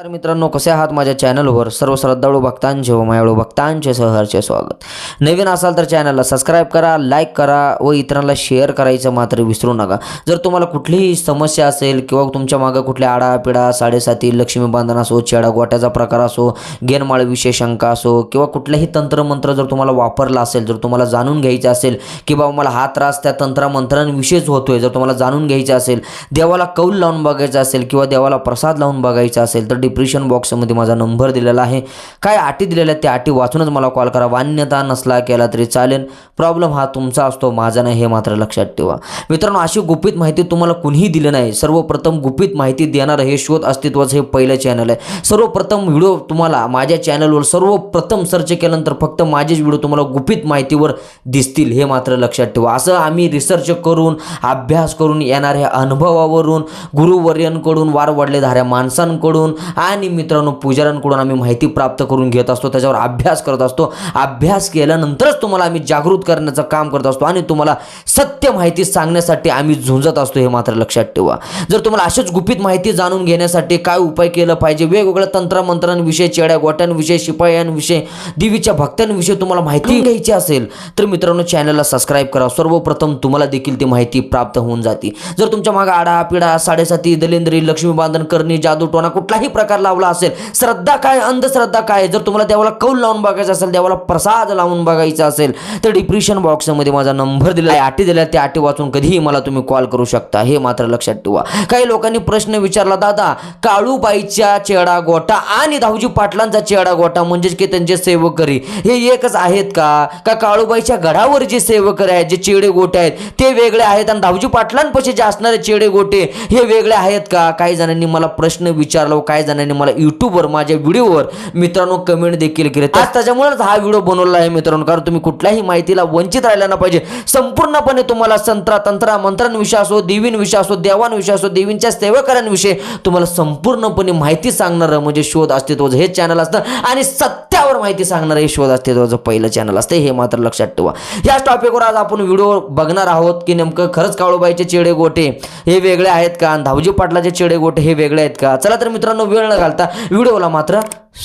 तर मित्रांनो कसे आहात माझ्या चॅनलवर? सर्व श्रद्धाळू भक्तांचे व मायाळू भक्तांचे सहर्चे स्वागत. नवीन असाल तर चॅनलला सबस्क्राईब करा लाईक करा व इतरांना शेअर करायचं मात्र विसरू नका. जर तुम्हाला कुठलीही समस्या असेल किंवा तुमच्या मागं कुठल्या आडापिडा साडेसाती लक्ष्मी बांधण असो चेडा गोट्याचा प्रकार असो गेनमाळ विषय शंका असो किंवा कुठलाही तंत्रमंत्र जर तुम्हाला वापरला असेल जर तुम्हाला जाणून घ्यायचं असेल की बाबा मला हा त्रास त्या तंत्रमंत्रांविषयीच होतोय जर तुम्हाला जाणून घ्यायचं असेल देवाला कौल लावून बघायचं असेल किंवा देवाला प्रसाद लावून बघायचा असेल तर डिप्रेशन बॉक्समध्ये माझा नंबर दिलेला आहे. काय अटी दिलेल्या आहेत त्या अटी वाचूनच मला कॉल करा. मान्यता नसला केला तरी चालेल. प्रॉब्लेम हा तुमचा असतो माझा नाही हे मात्र लक्षात ठेवा. मित्रांनो अशी गुपित माहिती तुम्हाला कुणीही दिली नाही. सर्वप्रथम गुपित माहिती देणारं हे शोध अस्तित्वाचं हे पहिलं चॅनल आहे. सर्वप्रथम व्हिडिओ तुम्हाला माझ्या चॅनलवर सर्वप्रथम सर्च केल्यानंतर फक्त माझेच व्हिडिओ तुम्हाला गुपित माहितीवर दिसतील हे मात्र लक्षात ठेवा. असं आम्ही रिसर्च करून अभ्यास करून येणाऱ्या अनुभवावरून गुरुवर्यांकडून वार वाढलेधाऱ्या माणसांकडून आणि मित्रांनो पुजाऱ्यांकडून आम्ही माहिती प्राप्त करून घेत असतो त्याच्यावर अभ्यास करत असतो. अभ्यास केल्यानंतरच तुम्हाला आम्ही जागृत करण्याचं काम करत असतो आणि तुम्हाला सत्य माहिती सांगण्यासाठी आम्ही झुंजत असतो हे मात्र लक्षात ठेवा. जर तुम्हाला अशीच गुपित माहिती जाणून घेण्यासाठी काय उपाय केलं पाहिजे वेगवेगळ्या तंत्रमंत्रांविषयी चेड्या गोट्यांविषयी शिपायांविषयी देवीच्या भक्तांविषयी तुम्हाला माहिती घ्यायची असेल तर मित्रांनो चॅनलला सबस्क्राईब करा. सर्वप्रथम तुम्हाला देखील ती माहिती प्राप्त होऊन जाते. जर तुमच्या मागे आडा पिडा साडेसाती दलिंद्री लक्ष्मी बांधन करणी जादू टोना कुठलाही प्रकार लावला असेल. श्रद्धा काय? अंधश्रद्धा काय? जर तुम्हाला देवाला कौल लावून बघायचा असेल देवाला प्रसाद लावून बघायचा असेल तर डिप्रेशन बॉक्समध्ये माझा नंबर दिला आहे. अटी दिल्या त्या अटी वाचून कधीही मला तुम्ही कॉल करू शकता. हे मात्र लक्षात ठेवा. काही लोकांनी प्रश्न विचारला दादा काळूबाईच्या चेडा गोटा आणि धावजी पाटलांचा चेडा गोटा म्हणजेच की त्यांचे सेवकरी हे एकच आहेत का? का काळूबाईच्या गडावर जे सेवकरी आहेत जे चेडे गोटे आहेत ते वेगळे आहेत आणि धावजी पाटलांपाशी जे असणारे चेडे गोटे हे वेगळे आहेत का? काही जणांनी मला प्रश्न विचारला हो, काही जणांनी मला युट्यूबवर माझ्या व्हिडिओवर मित्रांनो कमेंट देखील केले आज त्याच्यामुळेच हा व्हिडिओ बनवला आहे मित्रांनो कारण तुम्ही कुठल्याही माहितीला वंचित राहिला ना पाहिजे. संपूर्णपणे तुम्हाला संत्रा तंत्रा मंत्रांविषयी असो देवींविषयी असो देवांविषयी असो देवींच्या सेवकऱ्यांविषयी तुम्हाला संपूर्णपणे माहिती सांगणारं म्हणजे शोध अस्तित्वाचं हे चॅनल असतं. आणि सत्यावर माहिती सांगणारं हे शोध अस्तित्वाचं पहिलं चॅनल असतं. हे मात्र लक्षात ठेवा. याच टॉपिकवर आज आपण व्हिडिओ बघणार आहोत की नेमकं खरंच काळूबाईचे चेडे गोटे हे वेगळे आहेत का? आणि धावजी पाटलाचे चेडे गोटे हे वेगळे आहेत का? चला तर मित्रांनो वेळ न घालता. व्हिडिओला मात्र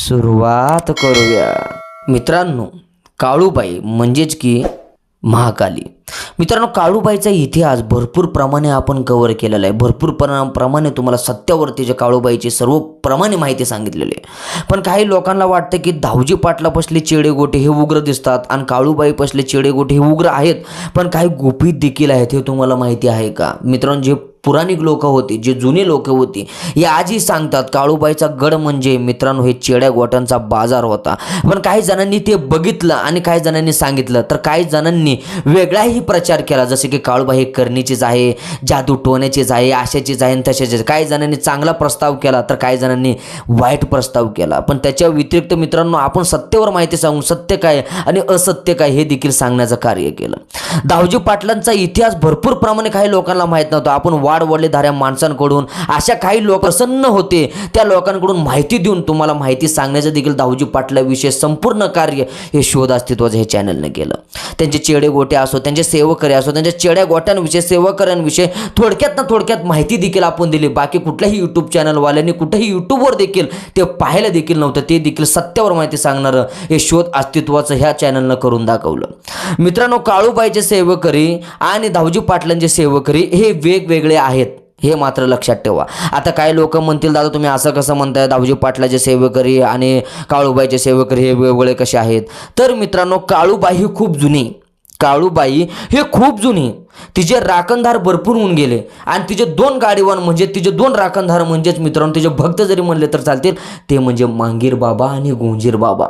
सुरुवात करूया. मित्रांनो काळूबाई म्हणजेच की महाकाली. मित्रांनो काळूबाईचा इतिहास भरपूर प्रमाणे आपण कव्हर केलेला आहे. भरपूर प्रमाणे तुम्हाला सत्यावरती जे काळूबाईची सर्व प्रमाणे माहिती सांगितलेली आहे. पण काही लोकांना वाटतं की धावजी पाटला पसले चेडे गोटे हे उग्र दिसतात आणि काळूबाई पसले चेडे गोटे हे उग्र आहेत. पण काही गुपित देखील आहेत हे तुम्हाला माहिती आहे का? मित्रांनो जे पुराणिक लोक होती जे जुने लोक होती हे आजही सांगतात काळूबाईचा गड म्हणजे मित्रांनो हे चेड्या गोट्यांचा बाजार होता. पण काही जणांनी ते बघितलं आणि काही जणांनी सांगितलं. तर काही जणांनी वेगळाही प्रचार केला जसे की काळूबाई हे करणीचीच आहे जादू टोण्याचीच आहे आशाचीच आहे आणि तशाचीच काही जणांनी चांगला प्रस्ताव केला तर काही जणांनी वाईट प्रस्ताव केला. पण त्याच्या व्यतिरिक्त मित्रांनो आपण सत्तेवर माहिती सांगून सत्य काय आणि असत्य काय हे देखील सांगण्याचं कार्य केलं. दावजी पाटलांचा इतिहास भरपूर प्रमाणे काही लोकांना माहीत नव्हता. आपण वा वाढवडलेधाऱ्या माणसांकडून. अशा काही लोक प्रसन्न होते. त्या लोकांकडून माहिती देऊन तुम्हाला माहिती सांगण्याचं देखील दावजी पाटलाविषयी संपूर्ण कार्य हे शोध अस्तित्वाचं हे चॅनलनं केलं. त्यांचे चेडे गोटे असो त्यांचे सेवकरी असो त्यांच्या चेड्या गोट्यांविषयी सेवकऱ्यांविषयी थोडक्यात ना थोडक्यात माहिती देखील आपण दिली. बाकी कुठल्याही यूट्यूब चॅनलवाल्यांनी कुठेही यूट्यूबवर देखील ते पाहायला देखील नव्हतं. ते देखील सत्यावर माहिती सांगणारं हे शोध अस्तित्वाचं ह्या चॅनलनं करून दाखवलं. मित्रांनो काळूबाईचे सेवकरी आणि दाऊजी पाटलांचे सेवकरी हे वेगवेगळे आहेत हे मात्र लक्षात ठेवा. आता काही लोक म्हणतील दादा तुम्ही असं कसं म्हणताय? दावजी पाटलाचे सेवकरी आणि काळूबाईचे सेवकरी हे वेगवेगळे कसे आहेत? तर मित्रांनो काळूबाई ही खूप जुनी. काळूबाई हे खूप जुनी. तिचे राखणधार भरपूर होऊन गेले. आणि तिचे दोन गाडीवान म्हणजे तिचे दोन राखणधार म्हणजेच मित्रांनो तिचे भक्त जरी म्हणले तर चालतील ते म्हणजे मांगीर बाबा आणि गोंजीर बाबा.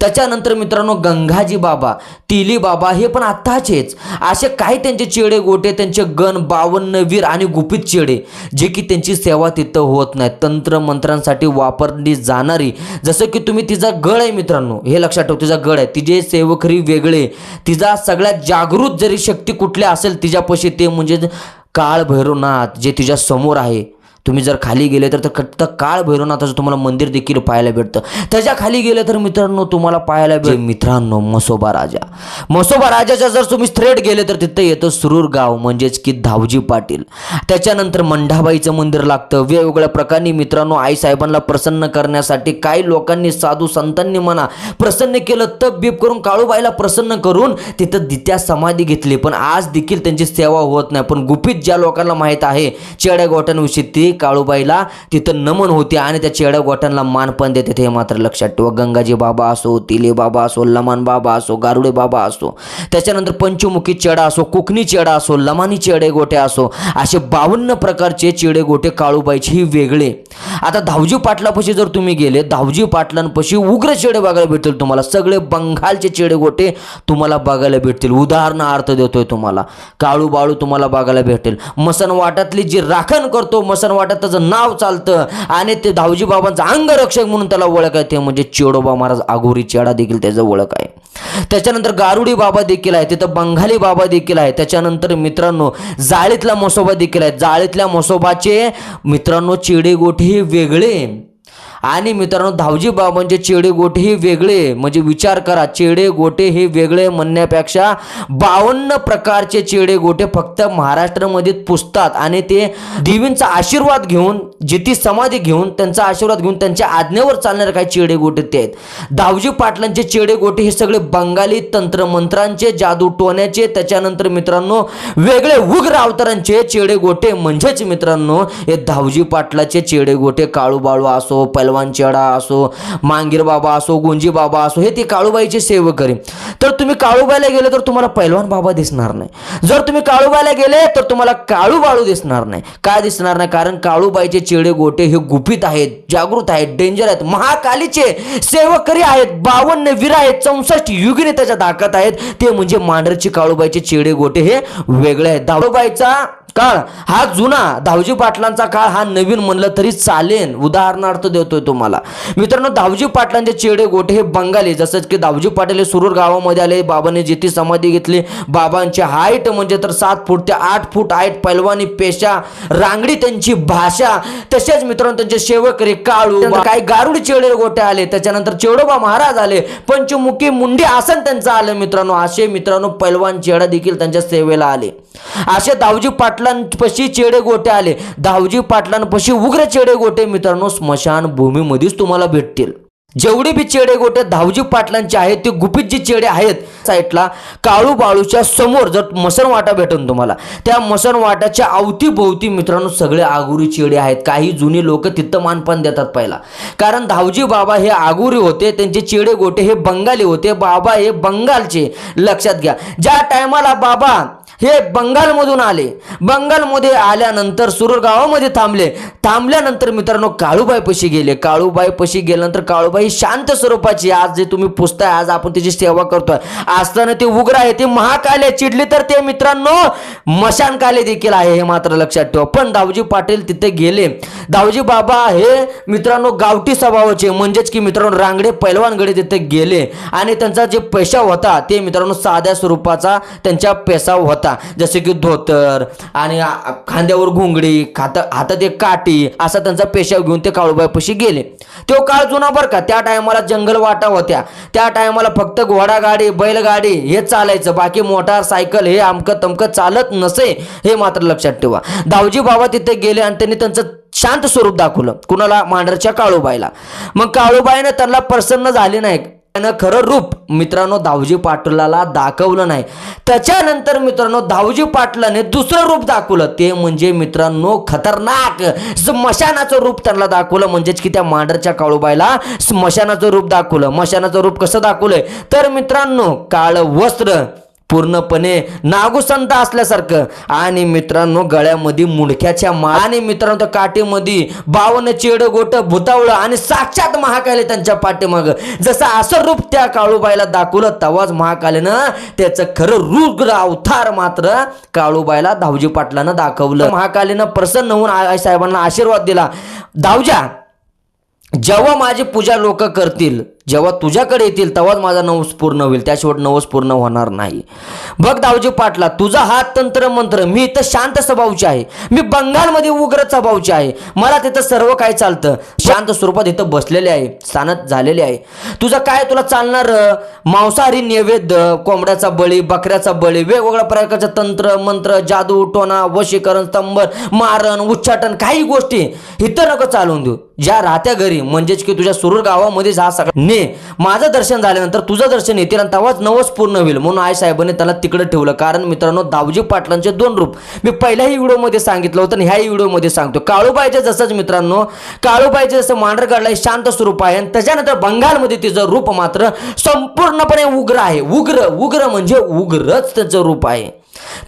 त्याच्यानंतर मित्रांनो गंगाजी बाबा तिली बाबा हे पण आत्ताचेच. असे काही त्यांचे चेडे गोटे त्यांचे गण बावन्न वीर आणि गुपित चेडे जे की त्यांची सेवा तिथं होत नाही. तंत्र मंत्रांसाठी वापरली जाणारी. जसं की तुम्ही तिचा गळ आहे मित्रांनो हे लक्षात ठेव तिचा गळ आहे. तिचे सेवकरी वेगळे. तिचा सगळ्यात जागृत जरी शक्ती कुठली असेल तिच्यापाशी ते म्हणजे काळ भैरवनाथ जे तिच्या समोर आहे. तुम्ही जर खाली गेले तर फक्त काळ भैरवनाथाचं तुम्हाला मंदिर देखील पाहायला भेटतं. त्याच्याखाली गेलं तर मित्रांनो तुम्हाला पाहायला भेट मित्रांनो मसोबा राजा. मसोबा राजाच्या जर तुम्ही थ्रेट गेले तर तिथं येतं सुरूर गाव म्हणजेच की धावजी पाटील. त्याच्यानंतर मंढाबाईचं मंदिर लागतं. वेगवेगळ्या प्रकारे मित्रांनो आई साहेबांना प्रसन्न करण्यासाठी काही लोकांनी साधू संतांनी म्हणा प्रसन्न केलं तप बीप करून काळूबाईला प्रसन्न करून तिथं दित्या समाधी घेतली. पण आज देखील त्यांची सेवा होत नाही. पण गुपित ज्या लोकांना माहीत आहे चेड्या गोट्यांविषयी ती काळूबाईला तिथं नमन होते आणि त्या चेड्या गोट्यांना मान पण देते. हे मात्र लक्षात ठेवा गंगाजी बाबा असो तिले बाबा असो लमान बाबा असो गारुडे बाबा असो त्याच्यानंतर पंचमुखी चेडा असो कोकणी चेडा असो लमानी चेडे गोटे असो असे बावन्न प्रकारचे चेडे गोटे काळूबाईचे ही वेगळे. आता धावजी पाटलापाशी जर तुम्ही गेले धावजी पाटलांपाशी उग्र चेडे बघायला भेटतील तुम्हाला. सगळे बंगालचे चेडे गोटे तुम्हाला बघायला भेटतील. उदाहरणार्थ देतोय तुम्हाला. काळू बाळू तुम्हाला बघायला भेटेल. मसन वाटातली जी राखण करतो मसन वाटात त्याचं नाव चालतं आणि ते धावजी बाबांचं अंगरक्षक म्हणून त्याला ओळख आहे. ते म्हणजे चेडोबा महाराज आघोरी चेडा देखील त्याचं ओळख आहे. त्याच्यानंतर गारुडी बाबा देखील आहे. तिथं बंगाली बाबा देखील आहे. त्याच्यानंतर मित्रांनो जाळीतला मसोबा देखील आहे. जाळीतल्या मसोबाचे मित्रांनो चिडेगोठ हे वेगळे आणि मित्रांनो धावजी बाबांचे म्हणजे चेडे गोटे हे वेगळे. म्हणजे विचार करा चेडे गोटे हे वेगळे म्हणण्यापेक्षा बावन्न प्रकारचे चेडे गोटे फक्त महाराष्ट्रामध्ये पुसतात. आणि ते देवींचा आशीर्वाद घेऊन जिथे समाधी घेऊन त्यांचा आशीर्वाद घेऊन त्यांच्या आज्ञेवर चालणारे काही चेडे गोटे ते आहेत. धावजी पाटलांचे चेडे गोटे हे सगळे बंगाली तंत्रमंत्रांचे जादू टोण्याचे त्याच्यानंतर मित्रांनो वेगळे उग्र अवतारांचे चेडे गोटे. म्हणजेच मित्रांनो हे धावजी पाटलाचे चेडे गोटे काळूबाळू असो पहिला पैलवान चेडा असो मांगीर बाबा असो गुंजी बाबा असो हे ते काळूबाईचे सेवक करी तर तुम्ही काळूबाईला गेले तर तुम्हाला पैलवान बाबा दिसणार नाही. जर तुम्ही काळूबाईला गेले तर तुम्हाला काळू बाळू दिसणार नाही. काय दिसणार नाही? कारण काळूबाईचे चेडे गोटे हे गुपित आहेत जागृत आहेत डेंजर आहेत महाकालीचे सेवकरी आहेत बावन्न वीर आहेत चौसष्ट युगिने त्याच्या ताकद आहेत. ते म्हणजे मांढरची काळूबाईचे चेडे गोटे हे वेगळे आहेत. दाळूबाईचा काळ. हा जुना धावजी पाटलांचा काळ हा नवीन म्हणलं तरी चालेल उदाहरणार्थ देतोय तुम्हाला. मित्रांनो धावजी पाटलांचे चेडे गोटे हे बंगाली. जसंच की धावजी पाटील हे सुरूर गावामध्ये आले बाबांनी जिथे समाधी घेतली बाबांची हाईट म्हणजे तर सात फूट ते आठ फूट हाईट पैलवानी पेशा रांगडी त्यांची भाषा. तसेच मित्रांनो त्यांचे सेवक रे काळू काही गारुड चेडे गोटे आले. त्याच्यानंतर चेडोबा महाराज आले. पंचमुखी मुंडी आसन त्यांचं आलं मित्रांनो. असे मित्रांनो पैलवान चेडा देखील त्यांच्या सेवेला आले. असे दावजी पाटलांपाशी चेडे गोटे आले. दावजी पाटलांपाशी उग्र चेडे गोटे मित्रांनो स्मशान भूमीमध्येच तुम्हाला भेटतील. जेवढे बी चेडे गोटे धावजी पाटलांचे आहेत ते गुपितजी चेडे आहेत साईटला काळू बाळूच्या समोर जर मसन वाटा भेटून तुम्हाला. त्या मसन वाटाच्या अवतीभोवती मित्रांनो सगळे आगुरी चेडे आहेत. काही जुनी लोक तिथं मानपण देतात पहिला. कारण धावजी बाबा हे आगुरी होते त्यांचे चेडे गोटे हे बंगाली होते. बाबा हे बंगालचे. लक्षात घ्या. ज्या टायमाला बाबा हे बंगालमधून आले बंगालमध्ये आल्यानंतर सुरगावामध्ये थांबले थांबल्यानंतर मित्रांनो काळूबाई पशी गेले. काळूबाई पशी गेल्यानंतर काळूबाई ही शांत स्वरूपाची. आज जे तुम्ही पुसताय आज आपण तिची सेवा करतोय. असताना ते उग्र आहे ते महाकाले चिडली तर ते मित्रांनो मशानकाले देखील आहे हे मात्र लक्षात ठेवा. पण दावजी पाटील तिथे गेले. दावजी बाबा हे मित्रांनो गावठी स्वभावाचे. म्हणजेच की मित्रांनो रांगडे पैलवानगडे तिथे गेले. आणि त्यांचा जे पैसा होता ते मित्रांनो साध्या स्वरूपाचा त्यांच्या पैसा होता. जसे की धोतर आणि खांद्यावर घुंगडी खात हातात एक काठी असा त्यांचा पेशा घेऊन ते काळूबाईपाशी गेले. तो काळ जुना बरं का? त्या टायमाला जंगल वाटा होत्या. त्या टायमाला फक्त घोडागाडी बैलगाडी हे चालायचं. बाकी मोटार सायकल हे अमकं तमकं चालत नसे हे मात्र लक्षात ठेवा. दावजी बाबा तिथे गेले आणि त्यांनी त्यांचं शांत स्वरूप दाखवलं. कुणाला? मांढरच्या काळूबाईला. मग काळूबाईनं त्यांना प्रसन्न झाले नाही त्यानं खरं रूप मित्रांनो दावजी पाटलाला दाखवलं नाही. त्याच्यानंतर मित्रांनो दावजी पाटलाने दुसरं रूप दाखवलं. ते म्हणजे मित्रांनो खतरनाक. स्मशानाचं रूप त्यांना दाखवलं. म्हणजेच की त्या मांडरच्या काळूबाईला स्मशानाचं रूप दाखवलं. मशानाचं रूप कसं दाखवलंय? तर मित्रांनो काळ वस्त्र पूर्णपणे नागुसंत असल्यासारखं. आणि मित्रांनो गळ्यामध्ये मुंडक्याच्या मा आणि मित्रांनो त्या काठीमध्ये बावन चेड गोट भुतावळं आणि साक्षात महाकाली त्यांच्या पाठीमाग. जसं असं रूप त्या काळूबाईला दाखवलं तेव्हाच महाकालीनं त्याचं खरं रुग्र अवतार मात्र काळूबाईला धावजी पाटलानं दाखवलं. महाकालीनं प्रसन्न होऊन आई साहेबांना आशीर्वाद दिला. धावजा जेव्हा माझी पूजा लोक करतील जेव्हा तुझ्याकडे येतील तेव्हाच माझा नवस पूर्ण होईल. त्याशिवाय नवस पूर्ण होणार नाही. बघ दावजी पाटला तुझा हा तंत्र मंत्र मी इथं शांत स्वभावचे आहे. मी बंगालमध्ये उग्र स्वभावचे आहे. मला तिथं सर्व काय चालतं. शांत स्वरूपात इथं बसलेले आहे. स्थानत झालेले आहे. तुझं काय तुला चालणार मांसाहारी नैवेद्य कोंबड्याचा बळी बकऱ्याचा बळी वेगवेगळ्या प्रकारचं तंत्र मंत्र जादू टोना वशीकरण स्तंभ मारण उच्चाटन काही गोष्टी इथं नको चालवून देऊ. ज्या राहत्या घरी म्हणजेच की तुझ्या सुरूर गावामध्येच हा सगळा माझं दर्शन झाल्यानंतर तुझं दर्शन येतील आणि तेव्हाच नवस पूर्ण होईल. म्हणून आई साहेबांनी त्याला तिकडे ठेवलं. कारण मित्रांनो दावजी पाटलांचे दोन रूप. मी पहिल्याही व्हिडिओमध्ये सांगितलं होतं आणि ह्याही व्हिडिओमध्ये सांगतो काळूबाईचे जसंच मित्रांनो काळूबाईचे जसं मांढरगडला शांत स्वरूप आहे आणि त्याच्यानंतर बंगालमध्ये तिचं रूप मात्र संपूर्णपणे उग्र आहे. उग्र उग्र म्हणजे उग्रच त्याचं रूप आहे.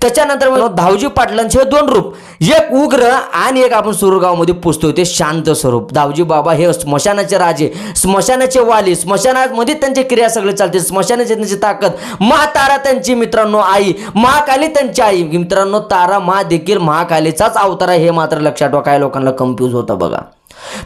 त्याच्यानंतर धावजी दावजी पाटलांचे हे दोन रूप. एक उग्र आणि एक आपण सुरगावमध्ये पुसतो ते शांत स्वरूप. दावजी बाबा हे स्मशानाचे राजे स्मशानाचे वाली स्मशानामध्ये त्यांची क्रिया सगळे चालते स्मशानाची त्यांची ताकद. मा तारा त्यांची मित्रांनो आई महाकाली त्यांची आई. मित्रांनो तारा मा देखील महाकालीचाच अवतार आहे हे मात्र लक्षात ठेवा काय लोकांना कन्फ्यूज होतं बघा.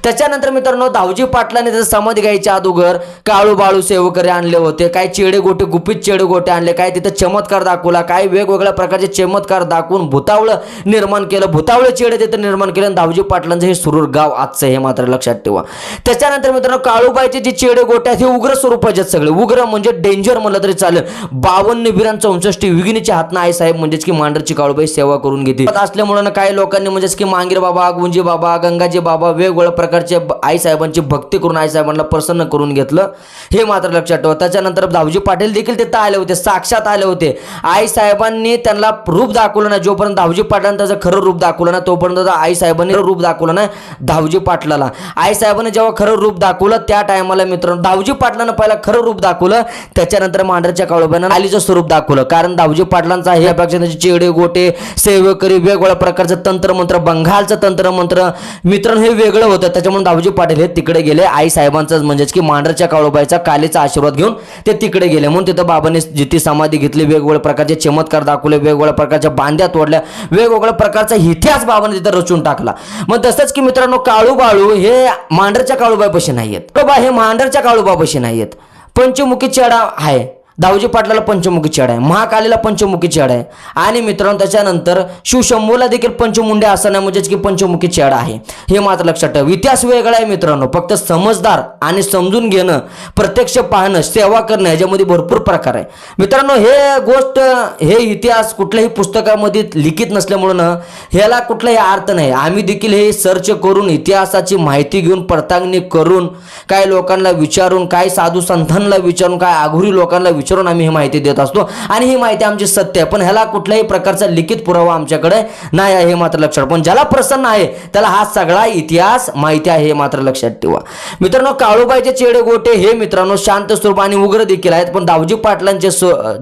त्याच्यानंतर मित्रांनो दावजी पाटलाने त्याचं समाधी घ्यायच्या अगोदर काळू बाळू सेवकरे आणले होते. काय चेडे गोटे गुपित चेडे गोटे आणले. काय तिथं चमत्कार दाखवला. काय वेगवेगळ्या प्रकारचे चमत्कार दाखवून भुतावळं निर्माण केलं. भुतावळं चेडे तिथं निर्माण केलं आणि दावजी पाटलांचं हे सुरूर गाव आजचं हे मात्र लक्षात ठेवा. त्याच्यानंतर मित्रांनो काळूबाईचे जे चेडे गोटे आहेत हे उग्र स्वरूपाचे आहेत सगळे. उग्र म्हणजे डेंजर म्हणलं तरी चालेल. बावन्न वीरांचं चौसष्टी विगिनीच्या हातनं आई साहेब म्हणजेच की मांडरची काळूबाई सेवा करून घेते असल्यामुळे काही लोकांनी म्हणजेच की मांगीर बाबा गुंजी बाबा गंगाजी बाबा वेगवेगळ्या प्रकारचे आईसाहेबांची आई साहेबांची भक्ती करून आई साहेबांना प्रसन्न करून घेतलं. हे मात्र लक्षात ठेवा. त्याच्यानंतर दावजी पाटील देखील तिथं आले होते साक्षात आले होते. आईसाहेबांनी त्यांना रूप दाखवलं नाही जोपर्यंत दावजी पाटलांनी त्याचं खरं रूप दाखवलं नाही तोपर्यंत आई साहेबांनी रूप दाखवलं नाही दावजी पाटलाला. आई साहेबांनी जेव्हा खरं रूप दाखवलं त्या टायमाला मित्रांनो दावजी पाटलानं पहिला खरं रूप दाखवलं त्याच्यानंतर मांढरच्या काळोबानं आलीचं स्वरूप दाखवलं. कारण दावजी पाटलांचा हे अपेक्षा त्याचे चेडे गोटे सेवकरी वेगवेगळ्या प्रकारचं तंत्रमंत्र बंगालचं तंत्रमंत्र. मित्रांनो हे वेगळं होतं. त्याच्यामुळे दाबूजी पाटील हे तिकडे गेले. आई साहेबांचाच म्हणजेच की मांढरच्या काळोबाईचा कालीचा आशीर्वाद घेऊन ते तिकडे गेले. म्हणून तिथं बाबांनी जिथे समाधी घेतली वेगवेगळ्या प्रकारचे चमत्कार दाखवले वेगवेगळ्या प्रकारच्या बांध्या तोडल्या वेगवेगळ्या प्रकारचा इतिहास बाबांनी तिथं रचून टाकला. मग तसंच की मित्रांनो काळू बाळू हे मांढरच्या काळूबाईपाशी नाहीयेत. का बाबा हे मांढरच्या काळूबापाशी नाहीयेत. पंचमुखी चेडा आहे. दावजी पाटलाला पंचमुखी चढ आहे महाकालीला पंचमुखी चढ आहे. आणि मित्रांनो त्याच्यानंतर शिवशंभूला देखील पंचमुंडे असणं म्हणजेच की पंचमुखी चढ आहे. हे मात्र लक्षात ठेवा. इतिहास वेगळा आहे मित्रांनो. फक्त समजदार आणि समजून घेणं प्रत्यक्ष पाहणं सेवा करणं याच्यामध्ये भरपूर प्रकार आहे. मित्रांनो हे गोष्ट हे इतिहास कुठल्याही पुस्तकामध्ये लिखित नसल्यामुळं ना ह्याला कुठलाही अर्थ नाही. आम्ही देखील हे सर्च करून इतिहासाची माहिती घेऊन पडताळणी करून काय लोकांना विचारून काय साधू संतांना विचारून काय आघुरी लोकांना विचारून आम्ही ही माहिती देत असतो. आणि ही माहिती आमची सत्य आहे. पण ह्याला कुठल्याही प्रकारचा लिखित पुरावा आमच्याकडे नाही आहे हे मात्र लक्षात पण ज्याला प्रसन्न आहे त्याला हा सगळा इतिहास माहिती आहे हे मात्र लक्षात ठेवा. मित्रांनो काळूबाईचे चेडे गोटे हे मित्रांनो शांत स्वरूप आणि उग्र देखील आहेत. पण दावजी पाटलांचे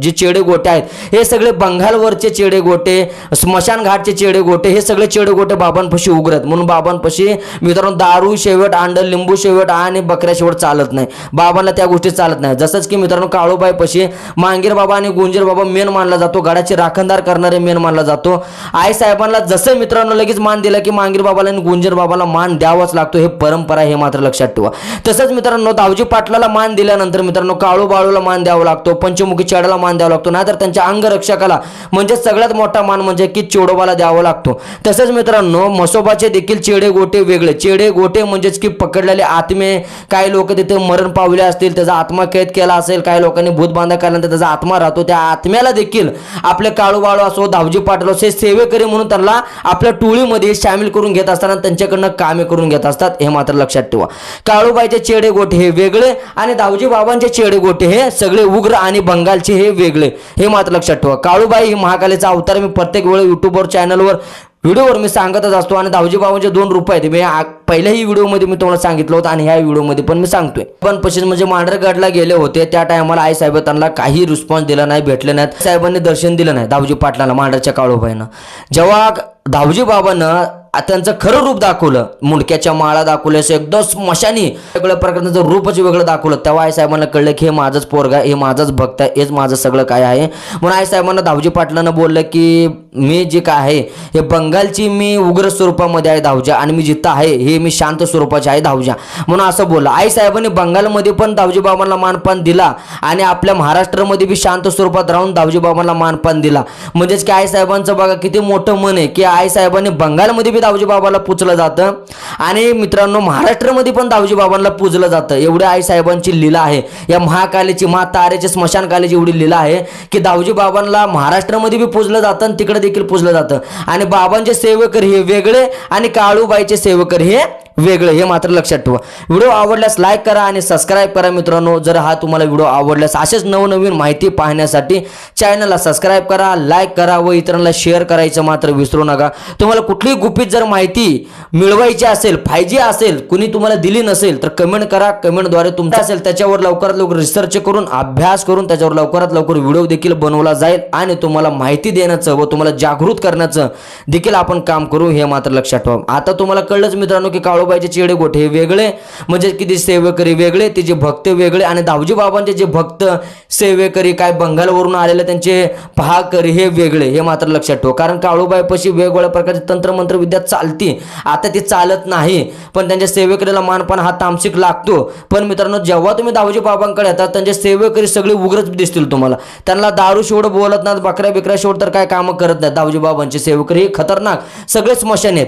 जे चेडे गोटे आहेत हे सगळे बंगालवरचे चेडे गोटे स्मशान घाटचे चेडे गोटे हे सगळे चेडे गोटे बाबांपाशी उग्र आहेत. म्हणून बाबांपाशी मित्रांनो दारू शेवट अंड लिंबू शेवट आणि बकऱ्या शेवट चालत नाही. बाबांना त्या गोष्टी चालत नाही. जसंच की मित्रांनो काळूबाई वर्षी मांगीर बाबा आणि गुंजीर बाबा मेन मानला जातो. गडाची राखणदार करणारे मेन मानला जातो. आई साहेबांना जसं मित्रांनो लगेच मान दिला की मांगीर बाबाला आणि गुंजीर बाबाला मान द्यावाच लागतो हे परंपरा हे मात्र लक्षात ठेवा. तसंच मित्रांनो दावजी पाटलाला मान दिल्यानंतर मित्रांनो काळू बाळूला मान द्यावा लागतो पंचमुखी चेडाला मान द्यावा लागतो नाहीतर त्यांच्या अंगरक्षकाला म्हणजे सगळ्यात मोठा मान म्हणजे की चेडोबाला द्यावा लागतो. तसंच मित्रांनो मसोबाचे देखील चेडे गोटे वेगळे. चेडे गोटे म्हणजेच की पकडलेले आत्मे काही लोक तिथे मरण पावले असतील त्याचा आत्मा कैद केला असेल काही लोकांनी भूत बांधा केल्यानंतर त्याचा आत्मा राहतो. त्या आत्म्याला देखील आपले काळूबाळू असो धावजी पाटील असो हे सेवेकरी म्हणून त्यांना आपल्या टोळीमध्ये सामील करून घेत असताना त्यांच्याकडनं कामे करून घेत असतात हे मात्र लक्षात ठेवा. काळूबाईचे चेडे गोटे हे वेगळे आणि दावजी बाबांचे चेडे गोटे हे सगळे उग्र आणि बंगालचे हे वेगळे हे मात्र लक्षात ठेवा. काळूबाई ही महाकालीचा अवतार मी प्रत्येक वेळी युट्यूबवर चॅनलवर व्हिडिओवर मी सांगतच असतो आणि दावजी बाबांचे दोन रूप आहेत. मी पहिल्याही व्हिडिओमध्ये मी तुम्हाला सांगितलं होतं आणि ह्या व्हिडिओमध्ये पण मी सांगतोय. पण पश्चिम म्हणजे मांढरगडला गेले होते त्या टायमाला आई साहेब त्यांना काही रिस्पॉन्स दिला नाही भेटले नाहीत. साहेबांनी दर्शन दिलं नाही दावजी पाटलाला मांढरच्या काळोबाईनं. जेव्हा धावजी बाबानं त्यांचं खरं रूप दाखवलं. मुंडक्याच्या माळा दाखवल्या असं एकदम स्मशानी वेगळ्या प्रकारचं रूपच वेगळं दाखवलं तेव्हा आई साहेबांना कळलं की हे माझंच पोरगा हे माझंच भक्त आहे हेच माझं सगळं काय आहे. म्हणून आई साहेबांना धावजी पाटलांना बोललं की मी जे काय आहे हे बंगालची मी उग्र स्वरूपामध्ये आहे धावजा आणि मी जिथं आहे हे मी शांत स्वरूपाचे आहे धावजा म्हणून असं बोललं. आई साहेबांनी बंगालमध्ये पण दावजी बाबांना मानपान दिला आणि आपल्या महाराष्ट्रामध्ये बी शांत स्वरूपात राहून दावजी बाबांना मानपान दिला. म्हणजेच की आई साहेबांचं बघा किती मोठं मन आहे की आईसाहेबांनी बंगालमध्ये बी दावजी बाबाला पूजलं जातं. आणि मित्रांनो महाराष्ट्रामध्ये पण दावजी बाबांना पूजलं जातं. एवढी आईसाहेबांची लीला आहे. या महाकालीची महातारेची स्मशानकालीची एवढी लीला आहे की दावजी बाबांना महाराष्ट्रामध्ये बी पूजलं जातं आणि तिकडे देखील पूजलं जातं. आणि बाबांचे सेवकर हे वेगळे आणि काळूबाईचे सेवकर हे वेगळं हे मात्र लक्षात ठेवा. व्हिडिओ आवडल्यास लाईक करा आणि सबस्क्राईब करा मित्रांनो. जर हा तुम्हाला व्हिडिओ आवडल्यास असेच नवनवीन माहिती पाहण्यासाठी चॅनलला सबस्क्राईब करा लाईक करा व इतरांना शेअर करायचं मात्र विसरू नका. तुम्हाला कुठलीही गुपित जर माहिती मिळवायची असेल पाहिजे असेल कुणी तुम्हाला दिली नसेल तर कमेंट करा. कमेंटद्वारे तुमचं असेल त्याच्यावर लवकरात लवकर रिसर्च करून अभ्यास करून त्याच्यावर लवकरात लवकर व्हिडिओ देखील बनवला जाईल आणि तुम्हाला माहिती देण्याचं व तुम्हाला जागृत करण्याचं देखील आपण काम करू हे मात्र लक्षात ठेवा. आता तुम्हाला कळलंच मित्रांनो की काळ काळूबाईचे चेडे गोठे हे वेगळे म्हणजे किती सेवेकरी वेगळे तिचे भक्त वेगळे आणि दावजी बाबांचे जे भक्त सेवेकरी काय बंगालवरून आलेले त्यांचे पहाकरी हे वेगळे हे मात्र लक्षात ठेव. कारण काळूबाईपाशी वेगवेगळ्या प्रकारचे तंत्रमंत्र विद्या चालती. आता ती चालत नाही पण त्यांच्या सेवेकरीला मानपान हा तामसिक लागतो. पण मित्रांनो जेव्हा तुम्ही दावजी बाबांकडे येतात त्यांचे सेवेकरी सगळे उग्रच दिसतील तुम्हाला. त्यांना दारू शेवड बोलत नाहीत बकऱ्या बिकऱ्या शेवड तर काय कामं करत नाहीत. दावजी बाबांचे सेवेकरी हे खतरनाक सगळे स्मशान आहेत.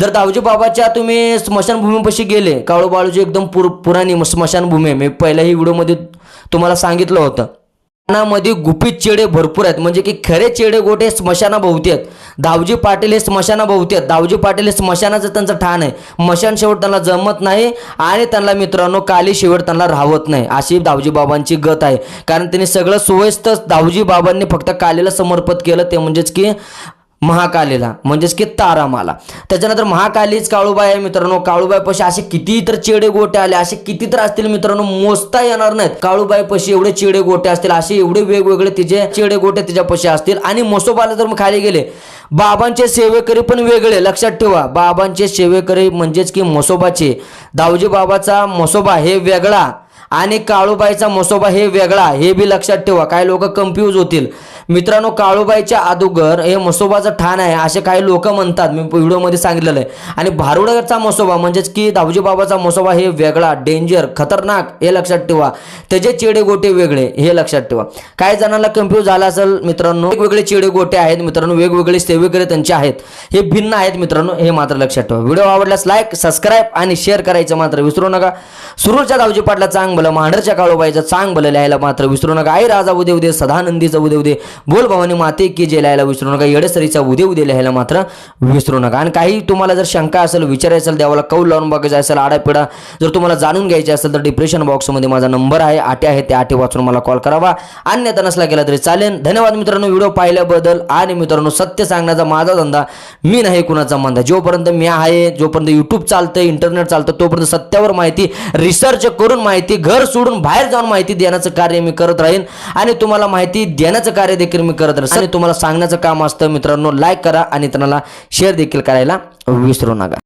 जर दावजी बाबाच्या तुम्ही स्मशानभूमीपाशी गेले. काळूबाळूजी एकदम पुर पुराणी स्मशानभूमी आहे. मी पहिल्याही व्हिडिओमध्ये तुम्हाला सांगितलं होतं. मध्ये गुपित चेडे भरपूर आहेत. म्हणजे की खरे चेडे गोटे स्मशानाभोवती आहेत. दावजी पाटील हे स्मशानाभोवती आहेत. दावजी पाटील हे स्मशानाचं त्यांचं ठाण आहे. स्मशान शेवट त्यांना जमत नाही आणि त्यांना मित्रांनो काली शेवट त्यांना राहत नाही. अशी दावजी बाबांची गत आहे. कारण त्यांनी सगळं सोयीस्तर दावजी बाबांनी फक्त कालीला समर्पित केलं. ते म्हणजेच की महाकालीला म्हणजेच की तारामाला. त्याच्यानंतर महाकालीच काळूबाई आहे मित्रांनो. काळूबाई पशी असे किती तर चेडे गोटे आले असे किती तर असतील मित्रांनो मोजता येणार नाहीत. काळूबाई पशी एवढे चेडे गोटे असतील असे एवढे वेगवेगळे तिचे चेडे गोटे तिच्या पशी असतील. आणि मोसोबाला जर मग खाली गेले बाबांचे सेवेकरी पण वेगळे. लक्षात ठेवा बाबांचे सेवेकरी म्हणजेच की मोसोबाचे. दावजी बाबाचा मोसोबा हे वेगळा आणि काळूबाईचा मोसोबा हे वेगळा हे बी लक्षात ठेवा. काही लोक कन्फ्यूज होतील. मित्रांनो काळूबाईच्या अदोगर हे मसोबाचं ठाण आहे असे काही लोक म्हणतात. मी व्हिडिओमध्ये सांगितलेलं आहे. आणि भारुडचा मसोबा म्हणजेच की दावजी बाबाचा मसोबा हे वेगळा डेंजर खतरनाक हे लक्षात ठेवा. त्याचे चेडे गोटे वेगळे हे लक्षात ठेवा. काही जणांना कन्फ्यूज झाला असेल मित्रांनो वेगवेगळे चेडे गोटे आहेत मित्रांनो वेगवेगळे सेवेकरे त्यांचे आहेत. हे भिन्न आहेत मित्रांनो हे मात्र लक्षात ठेवा. व्हिडिओ आवडल्यास लाईक सबस्क्राईब आणि शेअर करायचं मात्र विसरू नका. सुरूरच्या दावजी पाटला चांग भलं महाडरच्या काळोबाईचा चांग भलं लिहायला मात्र विसरू नका. आई राजा उदे उदे सदानंदीचा उदे उदे बोल भवानी माते की जे लिहायला विसरू नका. येडसरीचा उदे उदे लिहायला मात्र विसरू नका. आणि काही तुम्हाला जर शंका असेल विचारायचं असेल देवाला कौल लावून बघायचं असेल आडापिडा जर तुम्हाला जाणून घ्यायचे असेल तर डिप्रेशन बॉक्समध्ये माझा नंबर आहे. आटे आहे त्या आटे वाचून मला कॉल करावा. अन्यथा नसला गेला तरी चालेल. धन्यवाद मित्रांनो व्हिडिओ पाहिल्याबद्दल. आणि मित्रांनो सत्य सांगण्याचा माझा धंदा मी नाही कुणाचा मंदा जोपर्यंत मी आहे जोपर्यंत यूट्यूब चालतं इंटरनेट चालतं तोपर्यंत सत्यावर माहिती रिसर्च करून माहिती घर सोडून बाहेर जाऊन माहिती देण्याचं कार्य मी करत राहीन. आणि तुम्हाला माहिती देण्याचं कार्य देखील मी करत राहीन आणि तुम्हाला सांगण्याचं काम असतं मित्रांनो लाईक करा आणि त्यांना शेअर देखील करायला विसरू नका.